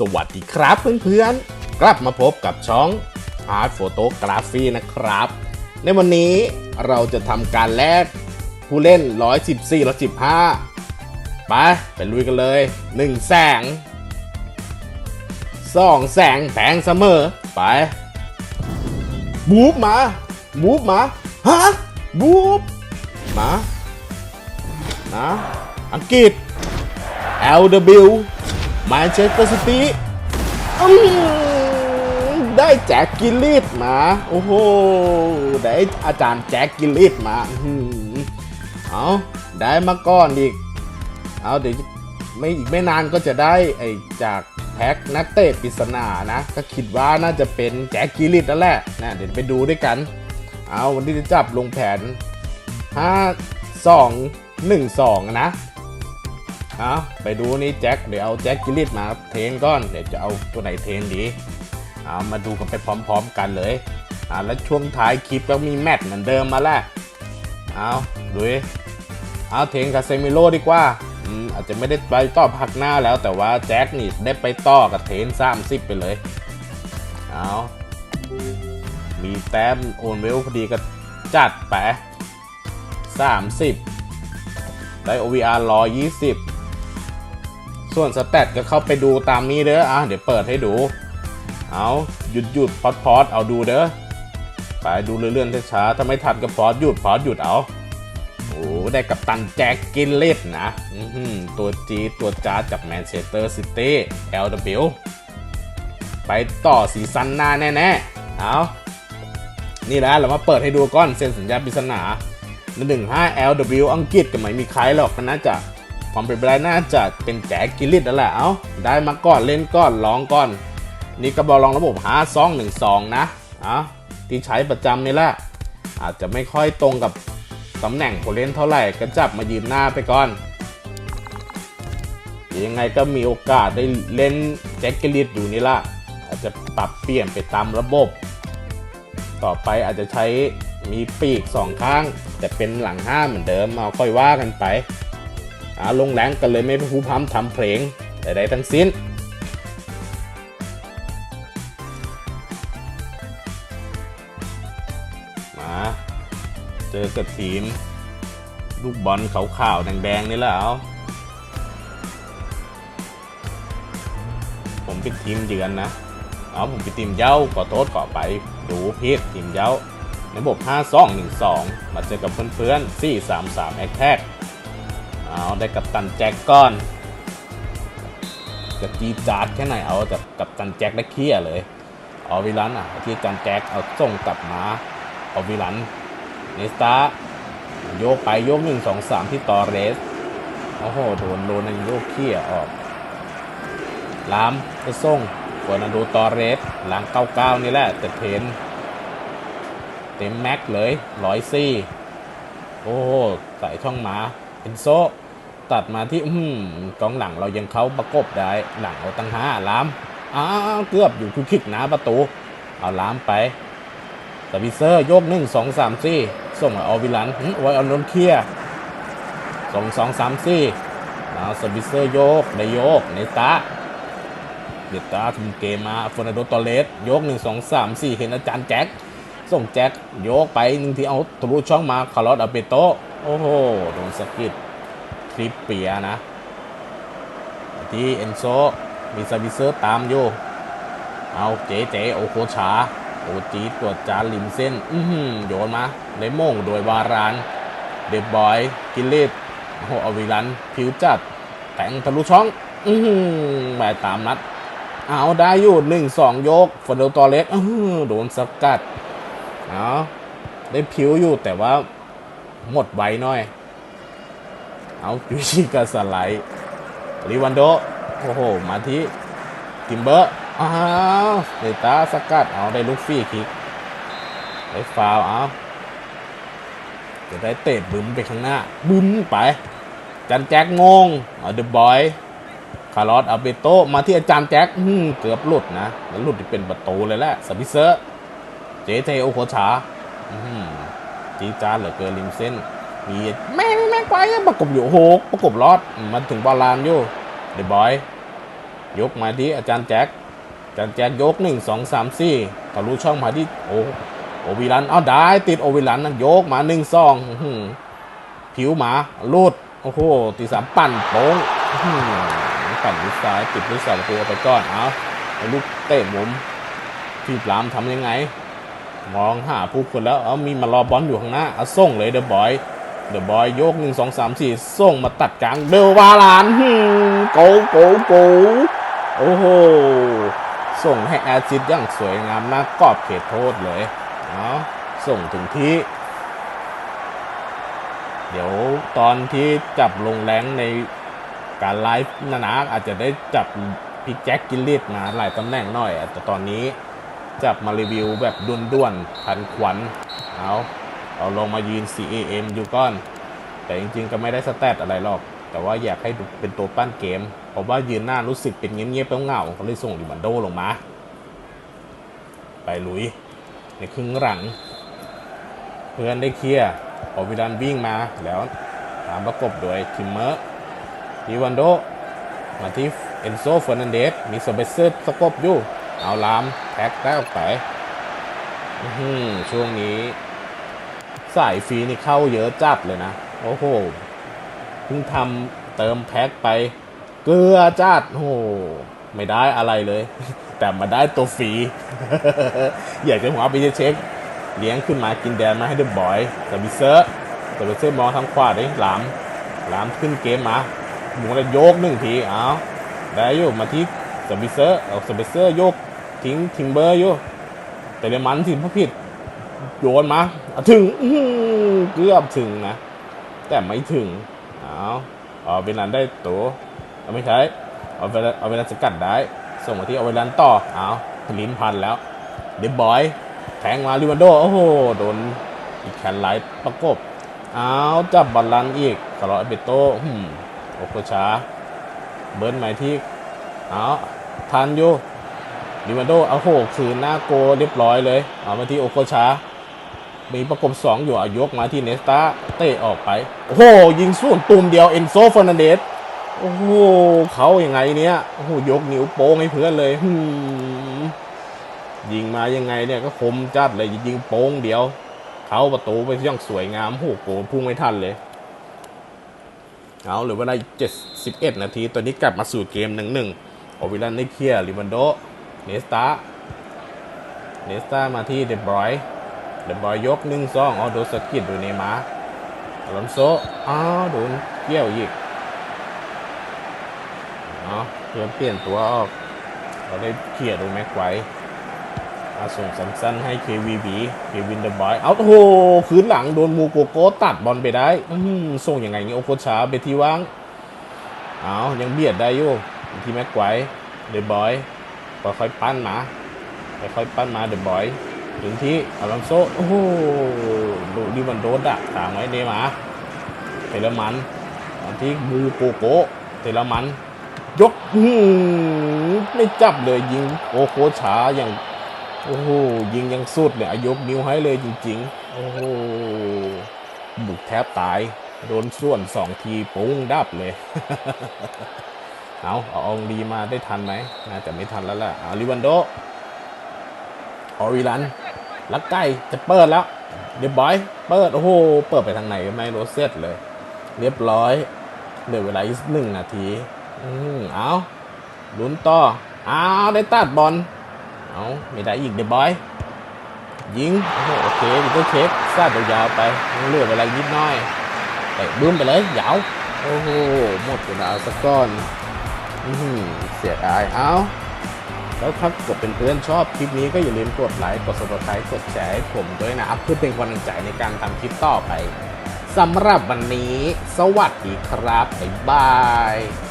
สวัสดีครับเพื่อนๆ กลับมาพบกับช่อง Art Photography นะครับ ในวันนี้เราจะทำการแลกผู้เล่น 114 115 ไปไปลุยกันเลย 1 แสง 2 แสงแพงเสมอ ไปบูบมาบูบมาฮะบูบมานะอังกฤษ LW มาเชสเตอร์ซิตี้ได้แจ็คกิลลิตมา โอ้โห ได้อาจารย์แจ็คกิลลิตมาอื้อหือเอาได้มาก้อนอีก เอาเดี๋ยวไม่อีกไม่นานก็จะได้ไอ้จากแพ็คนักเตะปริศนานะ ก็คิดว่าน่าจะเป็นแจ็คกิลลิตแล้วแหละนะเดี๋ยวไปดูด้วยกัน เอาวันนี้จะจับลงแผน 5 2 1 2 นะ เอาไปดูนี่แจ็คเดี๋ยวเอาแจ็คกิลิตมาเทงก่อนเดี๋ยวจะเอาตัวไหนเทงดีเอามาดูกันไปพร้อมๆกันเลยอ่าแล้วช่วงท้ายคลิปก็มีแมตช์เหมือนเดิมมาแล้วเอาดูเอาเทงกับเซมิโลดีกว่าอืมอาจจะไม่ได้ไปต่อพักหน้าแล้วแต่ว่าแจ็คนี่ได้ไปต่อกับเทนสามสิบไปเลยเอามีแต้มโอนเวลพอดีก็จัดไปสามสิบได้ OVR ร้อยยี่ ส่วนสแตทก็เข้าไปดูตามนี้เด้ออะเดี๋ยวเปิดให้ดู เอาหยุดหยุดพอดพอดเอาดูเด้อไปดูเรื่อยๆช้าๆถ้าไม่ทันก็พอดหยุดพอดหยุดเอาโอ้ได้กับตันแจ็คกินเลตนะอื้อหือตัวจีตัวจ้าจากแมนเชสเตอร์ซิตี้ LW ไปต่อสีซันหน้าแน่ๆ เอานี่แหละเรามาเปิดให้ดูก่อนเซ็นสัญญาปริศนาหนึ่งห้า LW อังกฤษก็ไม่มีใครหรอกน่าจะ ความเป็นไปได้น่าจะเป็นแจ็คกิลิตนั่นแหละเอาได้มาก่อนเล่นก่อนลองก่อน นี่ก็บอลองระบบหาซองหนึ่งซองนะเอที่ใช้ประจำนี่แหละอาจจะไม่ค่อยตรงกับตำแหน่งผู้เล่นเท่าไหร่ก็จับมายืนหน้าไปก่อน ยังไงก็มีโอกาสได้เล่นแจ็คกิลลิตอยู่นี่ละอาจจะปรับเปลี่ยนไปตามระบบ ต่อไปอาจจะใช้มีปีกสองข้าง แต่เป็นหลังห้าเหมือนเดิมเอาค่อยว่ากันไป อาลงแรงกันเลยไม่ผู้พัมทำเพลงแต่ใดทั้งสิ้น มา เจอกับทีม ลูกบอลขาวๆแดงๆ นี่และเอาผมเป็นทีมเยือนนะ เอาผมเป็นทีมเย้าขอโทษขอไป ดูพีดทีมเย้าระบบ 5 2 1 2 มาเจอกับเพื่อนๆ4 3 3แอคแท็ เอาได้กับตันแจ็คก้อนจะจีจาดแค่ไหนเอาแต่กับตันแจ็คได้เคลียเลยเอาวิลันอะที่จันแจ็คเอาส่งกลับมาเอาวิลันเนสตาโยกไปโยกหนึ่งสองสามที่ตอเรสโอ้โหโดนโดนโยกเคลียออกลามก็ส่งฟอร์นันโดตอเรสหลัง99นี่แหละแต่เพนเต็มแม็กเลยร้อยซี่โอ้ใส่ช่องหมาเป็นโซ ตัดมาที่อืมกองหลังเรายังเขาประกบได้หลังเอาตั้งห้าล้ามอ้าวเกือบอยู่คุกคิกนะประตู เอาล้ามไปสวิเซอร์โยกหนึ่งสองสามสี่ส่งมาเอาวิลันหึไว้เอานนเคลียสองสองสามสี่เอาสวิเซอร์โยกในโยกในตาเดตาทำเกมมาฟอนาโดตอเลสโยก1 2 3 4เห็นอาจารย์แจ็คส่งแจ็คโยกไปหนึ่งทีเอาทะลุช่องมาคาร์ลอสอาเปโตโอ้โหโดนสะกิด คลิปเปียนะ ที่เอนโซมีซาบิเซอร์ตามอยู่ เอาเจ๊เจ๊โอโคชา โอจีตรวจจานริมเส้น อือหือโยนมาเลโมงโดยวาราน เดบบอย กิลเลตโอ้โหอวิรัน ผิวจัด แต่งทะลุช่อง อือหือแบตามนัด เอาได้อยู่หนึ่งสองยกฟอนเดลตอเลสโดนสกัด เอาได้ผิวอยู่แต่ว่าหมดไวหน่อย เอาวิชิกาสไลด์ริวันโด โอ้โห มาที่ทิมเบอร์ อ้าวเดต้าสกัด เอาได้ลูกฟรีคิก ได้ฟาวเอาจะได้เตะบึ้มไปข้างหน้า บึ้มไป จันแจ็คงงเอาเดอะบอย คาร์ลอสอาเบโต มาที่อาจารย์แจ็คเกือบหลุดนะ แล้วหลุดที่เป็นประตูเลยแหละสปิเซอร์ เจเทโอโคชาจีจานเหลือเกินริมเส้นมีแม่ งไปอะประกบอยู่โอ้โหประกบรอดมาถึงบอลลานอยู่เดบอย ยกมาที่อาจารย์แจ็คอาจารย์แจ็คยกหนึ่งสองสามสี่ทะลุช่องมาที่โอโอวิลันเอาได้ติดโอวิลันนะยกมาหนึ่งสองผิวหมาลูดโอ้โหตีสามปั่นโป้งปั่นลูกซ้ายติดลูกสาวประตูเอาไปก่อนเอาเอาลูกเตะมุมทีบลามทำยังไง มองหาผู้คนแล้วเอามีมารอบอลอยู่ข้างหน้าเอาส่งเลยเดอะบอย เดอะบอยโยกหนึ่งสองสามสี่ส่งมาตัดกลางเดอวาลานโกโกโกโอ้โห ส่งให้แอซิดอย่างสวยงามหน้ากรอบเขตโทษเลยเอาะส่งถึงที่ เดี๋ยวตอนที่จับลงแรงในการไลฟ์นะนะอาจจะได้จับพี่แจ็คกิลลิตมาหลายตำแหน่งหน่อย แต่ตอนนี้จับมารีวิวแบบด่วนๆทันควันเอา เอาลงมายืน CAM อยู่ก้อน แต่จริงๆก็ไม่ได้สแตทอะไรหรอก แต่ว่าอยากให้เป็นตัวปั้นเกม เพราะว่ายืนหน้ารู้สึกเป็นเงียบๆเหงาก็เลยส่งดิมันโดลงมา ไปลุย ในครึ่งหลัง เพื่อนได้เคลียร์พอวิดันวิ่งมาแล้วตามประกบโดยทิมเมอร์ดิวันโดมาที่เอนโซเฟอร์นันเดสมีสเปเซอร์สกบอยู่ เอาลามแท็กได้ออกไปช่วงนี้ สายฟรีนี่เข้าเยอะจัดเลยนะ โอ้โหเพิ่งทำเติมแพ็กไป เกลือจัดโอ้โหไม่ได้อะไรเลย แต่มาได้ตัวฟรีอยากจะหัวไปเช็ค เลี้ยงขึ้นมากินแดนมาให้เดอะบอยสบิเซอร์สบิเซอร์มองทางขวาดิหลามหลามขึ้นเกมมาหมุนแล้วโยกหนึ่งทีเอาได้อยู่มาที่สบิเซอร์เอาสบิเซอร์โยกทิ้งทิมเบอร์อยู่แต่เดยวมันสิพผิด โยนมาถึงเกือบถึงนะ แต่ไม่ถึงเอาเอาเวลาได้ตัวเอาไม่ใช่เอาเวลาเอาเวลาสกัดได้ ส่งมาที่เอาเวลาต่อเอาลิ้นพันแล้วเดบอยแทงมาลิวันโดโอ้โหโดนอีกแขนไหลประกบเอาจับบอลลันอีกคาร์ลอเบโตหืมโอโคชาเบิร์นใหม่ที่เอาทันอยู่ลิวันโดเอาโหคืนหน้าโกเรียบร้อยเลย เอามาที่โอโคชา มีประกบ 2 อยู่อายกมาที่เนสตาเตะออกไป โอ้โห ยิงส่วนตุ่มเดียวเอนโซฟอร์นันเดสโอ้โหเขาอย่างไงเนี้ยโอ้โหยกนิ้วโป้งให้เพื่อนเลยยิงมายังไงเนี่ยก็คมจัดเลยยิงโป้งเดียว เขาประตูไปย่างสวยงามโอ้โหโกพุ่งไม่ทันเลยเอาหรือว่าได้71 นาที ตอนนี้กลับมาสู่เกมหนึ่งหนึ่งโอวิลันได้เคลียร์ลิวันโดเนสตาเนสตามาที่เดบรอย ดบอยยกหนึ่งสองอ๋อโดนสะกิดดยเนย์มาอลอนโซอ้าวโดนเกี่ยวอีกเนาะเพื่อเปลี่ยนตัวออกเราได้เคลียโดยแม็กไว้อาส่งสั้นๆให้ KVB เควินเดบอยเอาโอ้โหคืนหลังโดนมูโกโกตัดบอลไปได้อืมส่งยังไงเนี่ยโอโคชาเบทีว่าง เอายังเบียดได้อยู่ที่แม็กไว้เดบอยค่อยๆปั้นมาค่อยๆปั้นมาเดบอย ถึงที่อาลอนโซโอ้โหดูดิมันโดดักตามไว้เนมาเทเลมันอันที่มูโกโกเทเลมัน ยกหืไม่จับเลยยิงโอโคชาอย่างโอ้โหยิงยังสุดเลยอะยกนิ้วให้เลยจริง ๆ โอ้โหบุกแทบตาย โดนส่วนสองทีปุ้งดับเลย เอาเอาองดีมาได้ทันไหมน่าจะไม่ทันแล้วล่ะเอาลิวันโดออริลัน ลักไก่จะเปิดแล้ว เดี๋ยวบอยเปิด โอ้โห เปิดไปทางไหนไม่รู้เสร็จเลย เรียบร้อยเหลือเวลาอีกหนึ่งนาที อืมเอาลุ้นต่อเอาได้ตัดบอลเอาไม่ได้อีกเดี๋ยวบอยยิง โอ้โห โอเคดิเตอร์เช็คซาดยาวไปเหลือเวลาอีกนิดน้อยเตะบึ้มไปเลยยาวโอ้โห หมดเวลาสักก้อนอือหือเสียดายเอา แล้วถ้าเกิดเป็นเพื่อนชอบคลิปนี้ก็อย่าลืมกดไลค์กด subscribe กดแชร์ให้ผมด้วยนะครับเพื่อเป็นกำลังใจในการทำคลิปต่อไปสำหรับวันนี้ สวัสดีครับ บ๊ายบาย